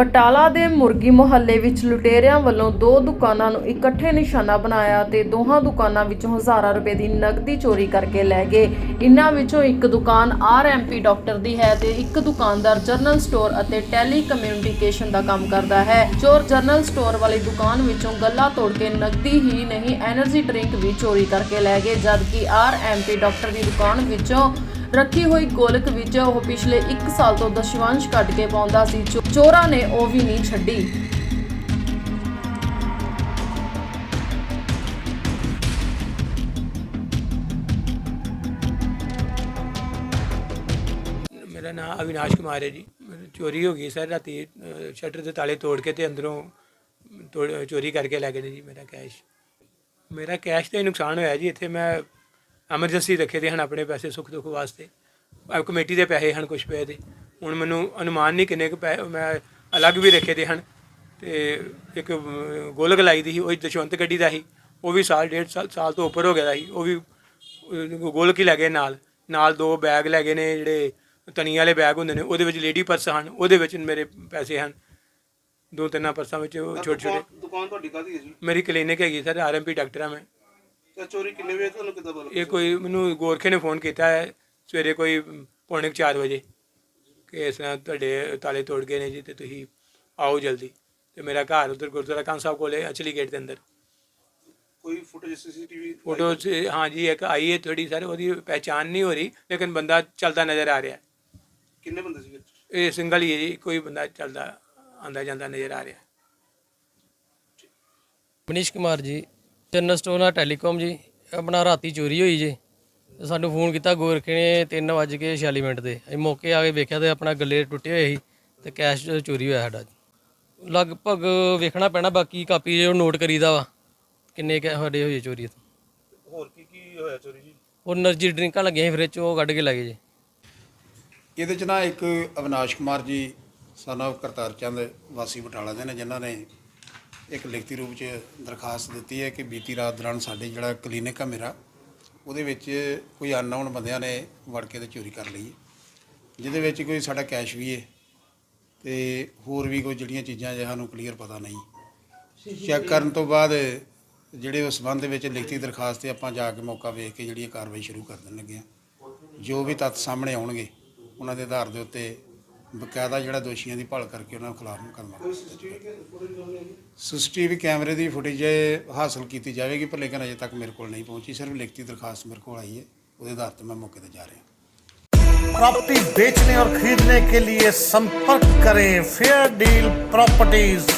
ਬਟਾਲਾ ਦੇ ਮੁਰਗੀ ਮੁਹੱਲੇ ਵਿੱਚ ਲੁਟੇਰਿਆਂ ਵੱਲੋਂ ਦੋ ਦੁਕਾਨਾਂ ਨੂੰ ਇਕੱਠੇ ਨਿਸ਼ਾਨਾ ਬਣਾਇਆ ਤੇ ਦੋਹਾਂ ਦੁਕਾਨਾਂ ਵਿੱਚੋਂ ਹਜ਼ਾਰਾਂ ਰੁਪਏ ਦੀ ਨਕਦੀ ਚੋਰੀ ਕਰਕੇ ਲੈ ਗਏ। ਇਨ੍ਹਾਂ ਵਿੱਚੋਂ ਇੱਕ ਦੁਕਾਨ ਆਰ ਐਮ ਪੀ ਡਾਕਟਰ ਦੀ ਹੈ ਤੇ ਇੱਕ ਦੁਕਾਨਦਾਰ ਜਰਨਲ ਸਟੋਰ ਅਤੇ ਟੈਲੀ ਕਮਿਊਨੀਕੇਸ਼ਨ ਦਾ ਕੰਮ ਕਰਦਾ ਹੈ। ਚੋਰ ਜਰਨਲ ਸਟੋਰ ਵਾਲੀ ਦੁਕਾਨ ਵਿੱਚੋਂ ਗੱਲਾ ਤੋੜ ਕੇ ਨਕਦੀ ਹੀ ਨਹੀਂ એનર્ਜੀ ਡਰਿੰਕ ਵੀ ਚੋਰੀ ਕਰਕੇ ਲੈ ਗਏ, ਜਦਕਿ ਆਰ ਐਮ ਪੀ ਡਾਕਟਰ ਦੀ ਦੁਕਾਨ ਵਿੱਚੋਂ ਰੱਖੀ ਹੋਈ ਗੋਲਕ ਵਿੱਚ ਉਹ ਪਿਛਲੇ 1 ਸਾਲ ਤੋਂ ਦਸ਼ਵੰਸ਼ ਕੱਢ ਕੇ ਪਾਉਂਦਾ ਸੀ। ਚੋਰਾਂ ਨੇ ਉਹ ਵੀ ਨਹੀਂ ਛੱਡੀ। ਮੇਰਾ ਨਾਮ ਅਵਿਨਾਸ਼ ਕੁਮਾਰ ਹੈ ਜੀ। ਚੋਰੀ ਹੋ ਗਈ ਸਰ ਰਾਤੀ ਅਹ, ਸ਼ਟਰ ਦੇ ਤਾਲੇ ਤੋੜ ਕੇ ਤੇ ਅੰਦਰੋਂ ਤੋੜ- ਚੋਰੀ ਕਰਕੇ ਲੈ ਗਏ ਨੇ ਜੀ ਮੇਰਾ ਕੈਸ਼। ਮੇਰਾ ਕੈਸ਼ ਦਾ ਨੁਕਸਾਨ ਹੋਇਆ ਜੀ। ਇੱਥੇ ਮੈਂ ਐਮਰਜੈਂਸੀ ਰੱਖੇ ਦੇ ਹਨ ਆਪਣੇ ਪੈਸੇ ਸੁੱਖ ਦੁੱਖ ਵਾਸਤੇ। ਕਮੇਟੀ ਦੇ ਪੈਸੇ ਹਨ ਕੁਝ ਪਏ ਦੇ। ਹੁਣ ਮੈਨੂੰ ਅਨੁਮਾਨ ਨਹੀਂ ਕਿੰਨੇ ਕੁ ਪੈ ਮੈਂ ਅਲੱਗ ਵੀ ਰੱਖੇ ਦੇ ਹਨ। ਤੇ ਇੱਕ ਗੋਲਕ ਲਾਈ ਦੀ ਸੀ ਉਹ ਦਸ਼ਵੰਤ ਗੱਡੀ ਦਾ ਸੀ। ਉਹ ਵੀ ਸਾਲ ਡੇਢ ਸਾਲ ਸਾਲ ਤੋਂ ਉੱਪਰ ਹੋ ਗਿਆ ਸੀ। ਉਹ ਵੀ ਗੋਲਕ ਹੀ ਲੈ ਗਏ ਨਾਲ। ਨਾਲ ਦੋ ਬੈਗ ਲੈ ਗਏ ਨੇ ਜਿਹੜੇ ਤਣੀ ਵਾਲੇ ਬੈਗ ਹੁੰਦੇ ਨੇ ਉਹਦੇ ਵਿੱਚ ਲੇਡੀ ਪਰਸ ਹਨ। ਉਹਦੇ ਵਿੱਚ ਮੇਰੇ ਪੈਸੇ ਹਨ। ਦੋ ਤਿੰਨਾਂ ਪਰਸਾਂ ਵਿੱਚ ਛੋਟੇ ਛੋਟੇ। ਦੁਕਾਨ- ਤੁਹਾਡੀ ਕਾਹਦੀ ਹੈ ਜੀ? ਮੇਰੀ ਕਲੀਨਿਕ ਹੈਗੀ ਸਰ ਆਰਐਮਪੀ ਡਾਕਟਰ ਹਾਂ ਮੈਂ। ਤੇ ਚੋਰੀ ਕਿੰਨੇ ਵਜੇ ਤੁਹਾਨੂੰ ਕਿੱਦਾਂ ਪਤਾ ਇਹ ਕੋਈ ਮੈਨੂੰ ਗੋਰਖੇ ਨੇ ਫੋਨ ਕੀਤਾ ਹੈ ਸਵੇਰੇ ਕੋਈ ਪੌਣੇ 4 ਵਜੇ ਕਿ ਇਸ ਤਰ੍ਹਾਂ ਤੁਹਾਡੇ ਤਾਲੇ ਤੋੜ ਗਏ ਨੇ ਜੀ ਤੇ ਤੁਸੀਂ ਆਓ ਜਲਦੀ। ਤੇ ਮੇਰਾ ਘਰ ਉਧਰ ਗੁਰਦੁਆਰਾ ਕਾਂ ਸਾਹਿਬ ਕੋਲੇ ਅਚਲੀ ਗੇਟ ਦੇ ਅੰਦਰ। ਕੋਈ ਫੁਟੇਜ ਸੀਸੀਟੀਵੀ ਫੋਟੋ ਹਾਂ ਜੀ ਇੱਕ ਆਈ ਹੈ ਥੋੜੀ ਸਰ ਉਹਦੀ ਪਹਿਚਾਨ ਨਹੀਂ ਹੋ ਰਹੀ ਲੇਕਿਨ ਬੰਦਾ ਚੱਲਦਾ ਨਜ਼ਰ ਆ ਰਿਹਾ। ਕਿੰਨੇ ਬੰਦੇ ਸੀਗੇ? ਇਹ ਸਿੰਗਲ ਹੀ ਹੈ ਜੀ ਕੋਈ ਬੰਦਾ ਚੱਲਦਾ ਆਂਦਾ ਜਾਂਦਾ ਨਜ਼ਰ ਆ ਰਿਹਾ। ਮਨੀਸ਼ ਕੁਮਾਰ ਜੀ ਤਿੰਨ ਸਟੋਨਾ ਟੈਲੀਕਾਮ ਜੀ। ਆਪਣਾ ਰਾਤੀ ਚੋਰੀ ਹੋਈ ਜੇ। ਤੇ ਸਾਨੂੰ ਫੋਨ ਕੀਤਾ ਗੋਰਖੇ ਨੇ 3:46 ਮਿੰਟ ਦੇ। ਅਸੀਂ ਮੌਕੇ ਆ ਕੇ ਵੇਖਿਆ ਤੇ ਆਪਣਾ ਗੱਲੇ ਟੁੱਟੇ ਹੋਏ ਸੀ ਤੇ ਕੈਸ਼ ਚੋਰੀ ਹੋਇਆ ਸਾਡਾ। ਲਗਭਗ ਵੇਖਣਾ ਪੈਣਾ ਬਾਕੀ ਕਾਪੀ ਜੋ ਨੋਟ ਕਰੀਦਾ ਵਾ ਕਿੰਨੇ ਕੈ ਸਾਡੇ ਹੋਏ ਚੋਰੀ ਹੋਰ ਕੀ ਕੀ ਹੋਇਆ ਚੋਰੀ ਜੀ? ਉਹ એનર્ਜੀ ਡਰਿੰਕਾਂ ਲੱਗੀਆਂ ਸੀ ਫ੍ਰਿਜ ਉਹ ਕੱਢ ਕੇ ਲੱਗੇ ਜੀ। ਇਹਦੇ ਚ ਨਾ ਇੱਕ ਅਵਨਾਸ਼ ਕੁਮਾਰ ਜੀ ਸਨ ਕਰਤਾਰ ਚੰਦ ਵਾਸੀ ਬਟਾਲਾ ਦੇ ਨੇ ਜਿਨ੍ਹਾਂ ਨੇ ਇੱਕ ਲਿਖਤੀ ਰੂਪ ਚ ਦਰਖਾਸਤ ਦਿੱਤੀ ਹੈ ਕਿ ਬੀਤੀ ਰਾਤ ਦੌਰਾਨ ਸਾਡੇ ਜਿਹੜਾ ਕਲੀਨਿਕ ਆ ਮੇਰਾ ਉਹਦੇ ਵਿੱਚ ਕੋਈ ਅਨਨੋਨ ਬੰਦਿਆਂ ਨੇ ਵੜ ਕੇ ਤੇ ਚੋਰੀ ਕਰ ਲਈ ਹੈ, ਜਿਹਦੇ ਵਿੱਚ ਕੋਈ ਸਾਡਾ ਕੈਸ਼ ਵੀ ਹੈ ਤੇ ਹੋਰ ਵੀ ਕੋਈ ਜਿਹੜੀਆਂ ਚੀਜ਼ਾਂ ਜੇ ਸਾਨੂੰ ਕਲੀਅਰ ਪਤਾ ਨਹੀਂ। ਚੈੱਕ ਕਰਨ ਤੋਂ ਬਾਅਦ ਜਿਹੜੇ ਉਸ ਸੰਬੰਧ ਵਿੱਚ ਲਿਖਤੀ ਦਰਖਾਸਤ ਤੇ ਆਪਾਂ ਜਾ ਕੇ ਮੌਕਾ ਵੇਖ ਕੇ ਜਿਹੜੀ ਇਹ ਕਾਰਵਾਈ ਸ਼ੁਰੂ ਕਰ ਦੇਣ ਲੱਗੇ ਹਾਂ। ਜੋ ਵੀ ਤੱਥ ਸਾਹਮਣੇ ਆਉਣਗੇ ਉਹਨਾਂ ਦੇ ਆਧਾਰ ਦੇ ਉੱਤੇ ਬਕਾਇਦਾ ਜਿਹੜਾ ਦੋਸ਼ੀਆਂ ਦੀ ਭਾਲ ਕਰਕੇ ਉਹਨਾਂ ਖਿਲਾਫ ਮੁਕੱਦਮਾ ਸੀਸੀਟੀਵੀ ਕੈਮਰੇ ਦੀ ਫੁਟੇਜ ਹਾਸਲ ਕੀਤੀ ਜਾਵੇਗੀ ਪਰ ਲੇਕਿਨ ਅਜੇ ਤੱਕ ਮੇਰੇ ਕੋਲ ਨਹੀਂ ਪਹੁੰਚੀ ਸਿਰਫ ਲਿਖਤੀ ਦਰਖਾਸਤ ਮੇਰੇ ਕੋਲ ਆਈ ਹੈ ਉਹਦੇ ਆਧਾਰ ਤੇ ਮੈਂ ਮੌਕੇ ਤੇ ਜਾ ਰਿਹਾ प्रॉपर्टी बेचने और खरीदने के लिए संपर्क करें फेयर डील प्रॉपर्टीज